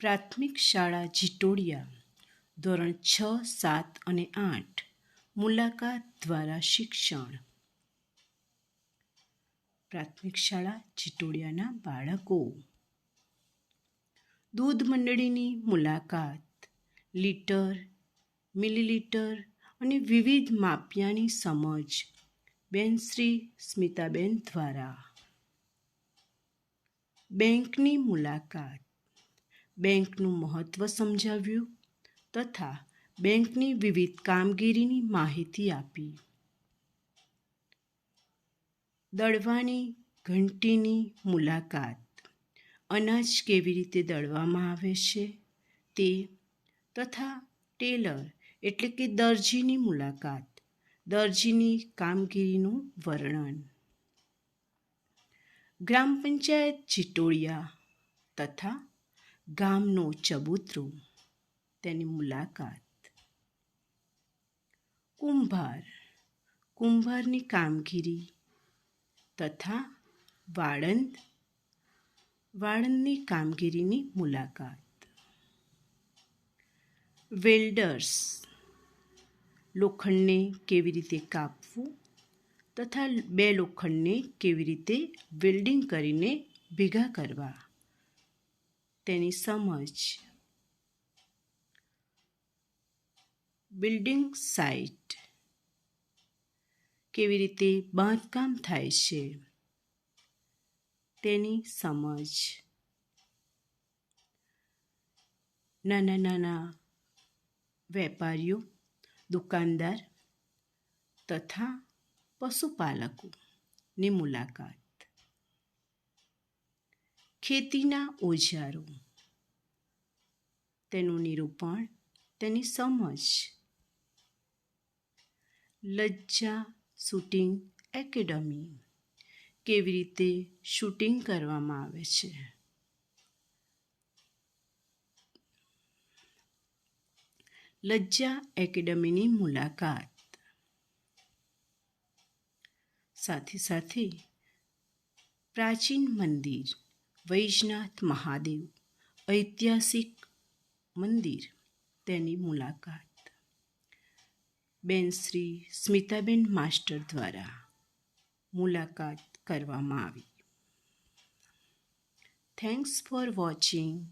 પ્રાથમિક શાળા જીટોડિયા ધોરણ છ, સાત અને આઠ મુલાકાત દ્વારા શિક્ષણ. પ્રાથમિક શાળા જીટોડિયાના બાળકો. દૂધ મંડળીની મુલાકાત, લીટર, મિલીલીટર અને વિવિધ માપિયાની સમજ બેન શ્રી સ્મિતાબેન દ્વારા. બેંકની મુલાકાત બેંકનું મહત્ત્વ સમજાવ્યું તથા બેંકની વિવિધ કામગીરીની માહિતી આપી. દળવાની ઘંટીની મુલાકાત. અનાજ કેવી રીતે દળવામાં આવે છે તે તથા ટેલર એટલે કે દરજીની મુલાકાત, દરજીની કામગીરીનું વર્ણન. ગ્રામ પંચાયત ચિટોડિયા તથા ગામનો ચબૂતરો, તેની મુલાકાત. કુંભાર. કુંભારની કામગીરી તથા વાળંદ. વાળંદની કામગીરીની મુલાકાત. વેલ્ડર્સ. લોખંડને કેવી રીતે કાપવું તથા બે લોખંડને કેવી રીતે વેલ્ડિંગ કરીને ભેગા કરવા. તેની સમજ. Building site. કેવી રીતે બાંધકામ થાય છે. તેની સમજ. નાના નાના વેપારીઓ, દુકાનદાર તથા પશુપાલકોની મુલાકાત. ખેતીના ઓજારો. તેનું નિરૂપણ, તેની સમજ. Lajja shooting academy. કેવી રીતે શૂટિંગ કરવામાં આવે છે? લજ્જા એકેડમીની મુલાકાત. સાથે સાથે પ્રાચીન મંદિર. વૈજનાથ મહાદેવ, ઐતિહાસિક મંદિર તેની મુલાકાત. બેન શ્રી સ્મિતાબેન માસ્ટર દ્વારા મુલાકાત કરવામાં આવી. Thanks for watching